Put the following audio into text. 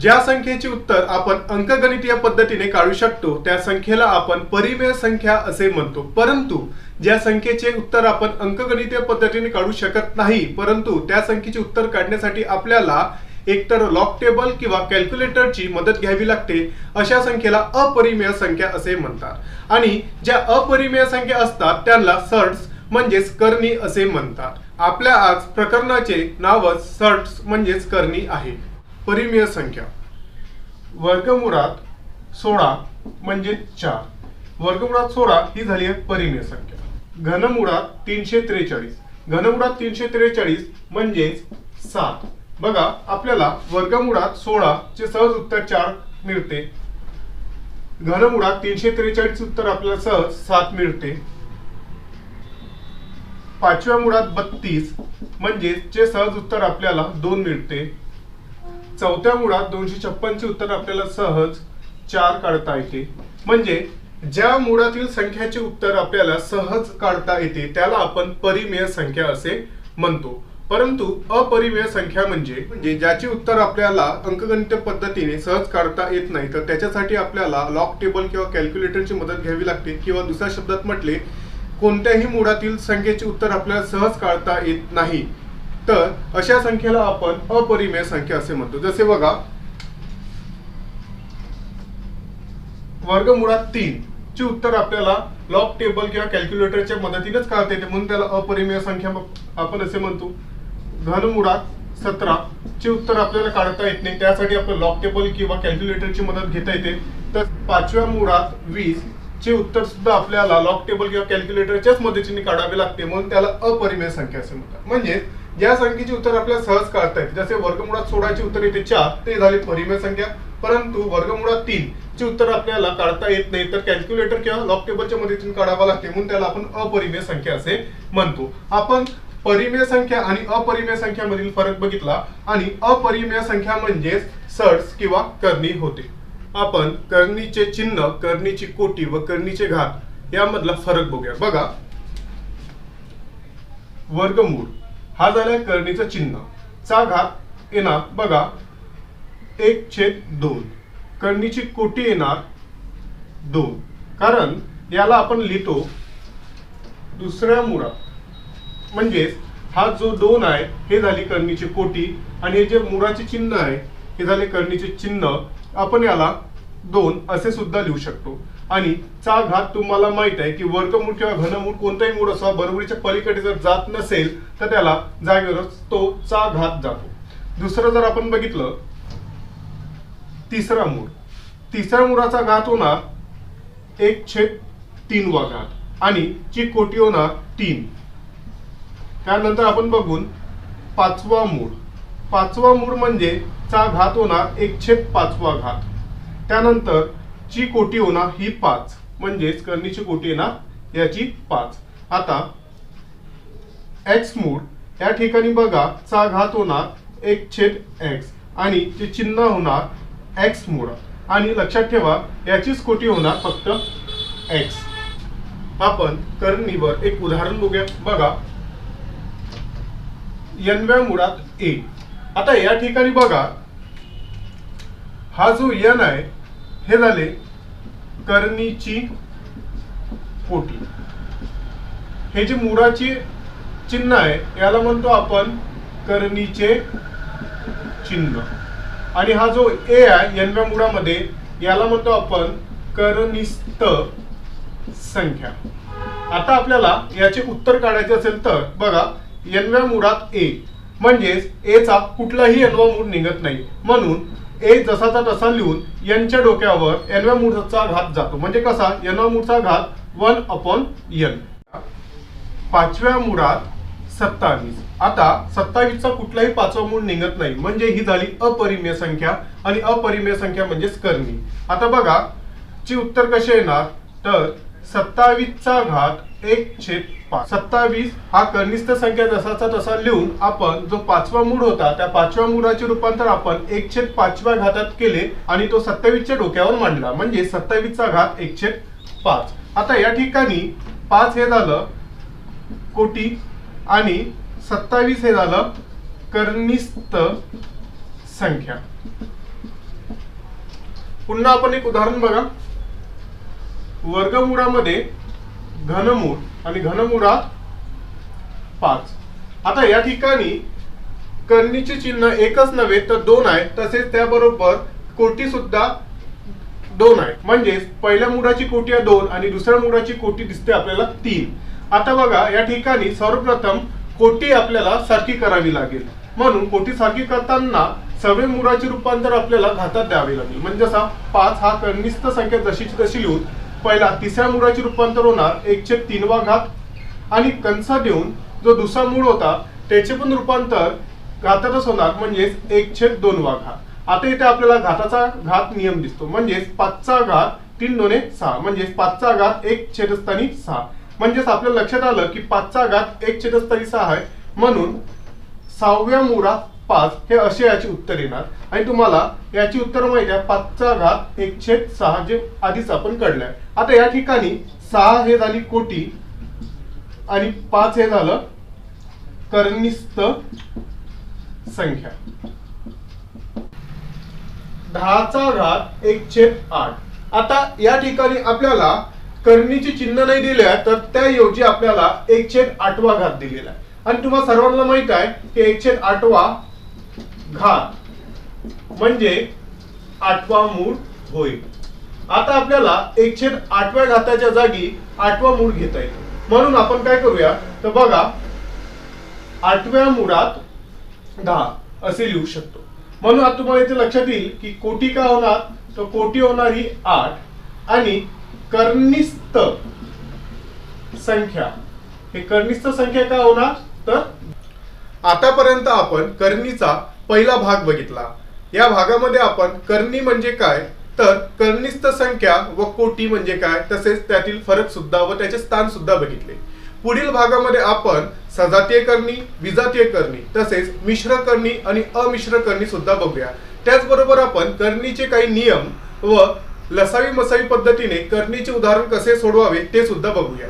ज्या संख्येचे उत्तर आपण अंकगणितीय पद्धतीने काढू शकतो त्या संख्येला आपण परिमेय संख्या असे म्हणतो. परंतु ज्या संख्येचे उत्तर आपण अंकगणितीय पद्धतीने काढू शकत नाही परंतु त्या संख्येचे उत्तर काढण्यासाठी आपल्याला एकतर लॉक टेबल किंवा कॅल्क्युलेटरची मदत घ्यावी लागते अशा संख्येला अपरिमेय संख्या असे म्हणतात. आणि ज्या अपरिमेय संख्या असतात त्यांना सर्ट्स म्हणजेच करणी असे म्हणतात. आपल्या आज प्रकरणाचे नावच सर्ट्स म्हणजेच करणी आहे. परिमेय संख्या. वर्गमुळात सोळा म्हणजे चार. वर्गमुळात सोळा ही झाली आहे परिमेय संख्या. घनमुळात तीनशे त्रेचाळीस. घनमुळात तीनशे त्रेचाळीस म्हणजेच सात. बघा आपल्याला वर्गमुळात सोळा चे सहज उत्तर चार मिळते. घनमुळात तीनशे त्रेचाळीस उत्तर आपल्याला सहज सात मिळते. पाचव्या मुळात बत्तीस म्हणजेच जे सहज उत्तर आपल्याला दोन मिळते. चौथ्या मुळात दोनशे छप्पनचे उत्तर आपल्याला सहज चार काढता येते. म्हणजे ज्या मुळातील संख्याचे उत्तर आपल्याला सहज काढता येते त्याला आपण परिमेय संख्या असे म्हणतो. परंतु अपरिमेय संख्या म्हणजे म्हणजे ज्याचे उत्तर आपल्याला अंकगणित पद्धतीने सहज काढता येत नाही तर त्याच्यासाठी आपल्याला लॉक टेबल किंवा कॅल्क्युलेटरची मदत घ्यावी लागते. किंवा दुसऱ्या शब्दात म्हटले कोणत्याही मुळातील संख्येचे उत्तर आपल्याला सहज काढता येत नाही. तर अशा संख्येला आपण अपरिमेय संख्या असे म्हणतो. जसे बघा वर्गमुळात तीन. चे उत्तर आपल्याला लॉक टेबल किंवा कॅल्क्युलेटरच्या मदतीनेच काढता येते. म्हणून त्याला अपरिमेय संख्या आपण असे म्हणतो. घनमुळात सतरा. चे उत्तर आपल्याला काढता येत नाही. त्यासाठी आपलं लॉक टेबल किंवा कॅल्क्युलेटरची मदत घेता येते. तर पाचव्या मुळात वीस. चे उत्तर सुद्धा आपल्याला लॉक टेबल किंवा कॅल्क्युलेटरच्याच मदतीने काढावे लागते. म्हणून त्याला अपरिमेय संख्या असे म्हणतात. म्हणजे ज्या संख्येचे उत्तर आपल्याला सहज काढता येते जसे वर्गमुळात सोळाचे उत्तर येते चार ते झाली परिमेय संख्या. परंतु वर्गमुळात तीन चे उत्तर आपल्याला काढता येत नाही तर कॅल्क्युलेटर किंवा लॉक टेबलच्या मदतीतून काढावा लागते म्हणून त्याला आपण अपरिमेय संख्या असे म्हणतो. आपण परिमेय संख्या आणि अपरिमेय संख्यामधील फरक बघितला आणि अपरिमेय संख्या म्हणजेच सर्ट्स किंवा करणी होते. आपण करणीचे चिन्ह करणीची कोटी व करणीचे घात यामधला फरक बघूया. बघा. वर्गमूळ. हा झालाय करणीचं चिन्ह. चा घात येणार बघा. एक छेद दोन. करणीची कोटी येणार दोन. कारण याला आपण लिहितो दुसऱ्या मुळात. म्हणजेच हा जो दोन आहे हे झाली करणीची कोटी आणि हे जे मुराचे चिन्ह आहे हे झाले करणीचे चिन्ह आपण याला दोन असे सुद्धा लिहू शकतो. आणि चा घात तुम्हाला माहीत आहे की वर्गमूळ किंवा घनमूळ कोणताही मूळ असा बरोबरीच्या पलीकडे जर जात नसेल तर त्याला जागेवरच तो चा घात जातो. दुसरं जर आपण बघितलं तिसरा मूळ. तिसऱ्या मुळाचा घात होणार एक छेद तीनवा घात आणि ची कोटी होणार तीन. त्यानंतर आपण बघून पाचवा मूळ. पाचवा मूळ म्हणजे चा घात होणार एक छेद पाचवा घात. त्यानंतर ची कोटी होणार ही पाच. म्हणजेच करणीची कोटी येणार याची पाच. आता एक्स मूड. या ठिकाणी बघा चा घात होणार एक छेद एक्स आणि ते चिन्ह होणार एक्स मूड. आणि लक्षात ठेवा याचीच कोटी होणार फक्त एक्स आपण करणीवर एक उदाहरण बघूया. बघा. यनव्या मुळात ए आता या ठिकाणी बघा. हा जो यन आहे हे झाले करणीची पोटी. हे जे मुळाची चिन्ह आहे याला म्हणतो आपण करणीचे चिन्ह. आणि हा जो ए आहे यनव्या मुळामध्ये याला म्हणतो आपण करनिस्त संख्या. आता आपल्याला याचे उत्तर काढायचे असेल तर बघा यनव्या मुळात ए म्हणजेच ए चा कुठलाही यनवा मूळ निघत नाही. म्हणून ए जसाचा तसा लिहून यांच्या डोक्यावर एनव्या मूळचा घात जातो. म्हणजे कसा? एनव्या मूळचा घात वन अपॉन यन पाचव्या मुळात सत्तावीस. आता सत्तावीसचा कुठलाही पाचवा मूळ निघत नाही. म्हणजे ही झाली अपरिमेय संख्या आणि अपरिमेय संख्या म्हणजेच करणी. आता बघा ची उत्तर कसे येणार? तर सत्तावीसचा घात एक छेद पाच. सत्तावीस हा कनिष्ठ संख्या जसाचा तसा लिहून आपण जो पाचवा मूळ होता त्या पाचव्या मूळाचे रूपांतर आपण एक छेद पाचव्या घातात केले आणि तो सत्तावीसच्या डोक्यावर मांडला. म्हणजे सत्तावीसचा घात एक छेद पाच. आता या ठिकाणी पाच हे झालं कोटी आणि सत्तावीस हे झालं कर्निस्थ संख्या. पुन्हा आपण एक उदाहरण बघा. वर्गमुळामध्ये घनमूळ आणि घनमुळात पाच. आता या ठिकाणी करणीचे चिन्ह एकच नव्हे तर दोन आहे. तसेच त्याबरोबर कोटी सुद्धा दोन आहे. म्हणजेच पहिल्या मुळाची कोटी आहे दोन आणि दुसऱ्या मुळाची कोटी दिसते आपल्याला तीन. आता बघा या ठिकाणी सर्वप्रथम कोटी आपल्याला सारखी करावी लागेल. म्हणून कोटी सारखी करताना सगळे मुळाचे रूपांतर आपल्याला घातात द्यावे लागेल. म्हणजे जसा पाच हा कनिष्ठ संख्या जशीची तशी लिहून पहिला तिसऱ्या मुळाचे रूपांतर होणार एकशे तीनवा घात. आणि कंसा देऊन जो दुसरा मूळ होता त्याचे पण रूपांतर घातातच होणार म्हणजेच एक छेद दोन वा घात. आता इथे आपल्याला घाताचा घात नियम दिसतो म्हणजेच पाचचा घात तीन दोने सहा म्हणजेच पाचचा घात एक छेदस्थानी सहा. म्हणजेच आपल्या लक्षात आलं की पाचचा घात एक छेदस्थानी सहा आहे म्हणून सहाव्या मुळात पाच हे असे याचे उत्तर येणार. आणि तुम्हाला याची उत्तर माहिती आहे पाचचा घात एक छेद सहा जे आधीच आपण काढलंय. आता या ठिकाणी सहा हे झाली कोटी आणि पाच हे झालं कर्निस्त संख्या. दहाचा घात एक छेद आठ. आता या ठिकाणी आपल्याला करणीची चिन्ह नाही दिले आहे तर त्याऐवजी आपल्याला एक छेद आठवा घात दिलेला आहे. आणि तुम्हाला सर्वांना माहीत आहे की एक छेद आठवा घात म्हणजे आठवा मूळ होईल. आता आपल्याला एक छेद आठव्या घाताच्या जागी आठवा मूळ घेता येईल. म्हणून आपण काय करूया? तर बघा आठव्या मुळात दहा असे लिहू शकतो. म्हणून आता तुम्हाला इथे लक्षात येईल की कोटी का होणार? तर कोटी होणार ही आठ. आणि कर्णिस्त संख्या. हे कर्णिस्त संख्या का होणार? तर आतापर्यंत आपण कर्णीचा पहिला भाग बघितला. या भागामध्ये आपण कर्णी म्हणजे काय तर कर्निस्थ संख्या व कोटी म्हणजे काय तसेच त्यातील फरक सुद्धा व त्याचे स्थान सुद्धा बघितले. पुढील भागामध्ये आपण सजातीय करणी विजातीय करणी तसेच मिश्र करणी आणि अमिश्र करणी सुद्धा बघूया. त्याचबरोबर आपण करणीचे काही नियम व लसावी मसावी पद्धतीने करणीचे उदाहरण कसे सोडवावे ते सुद्धा बघूया.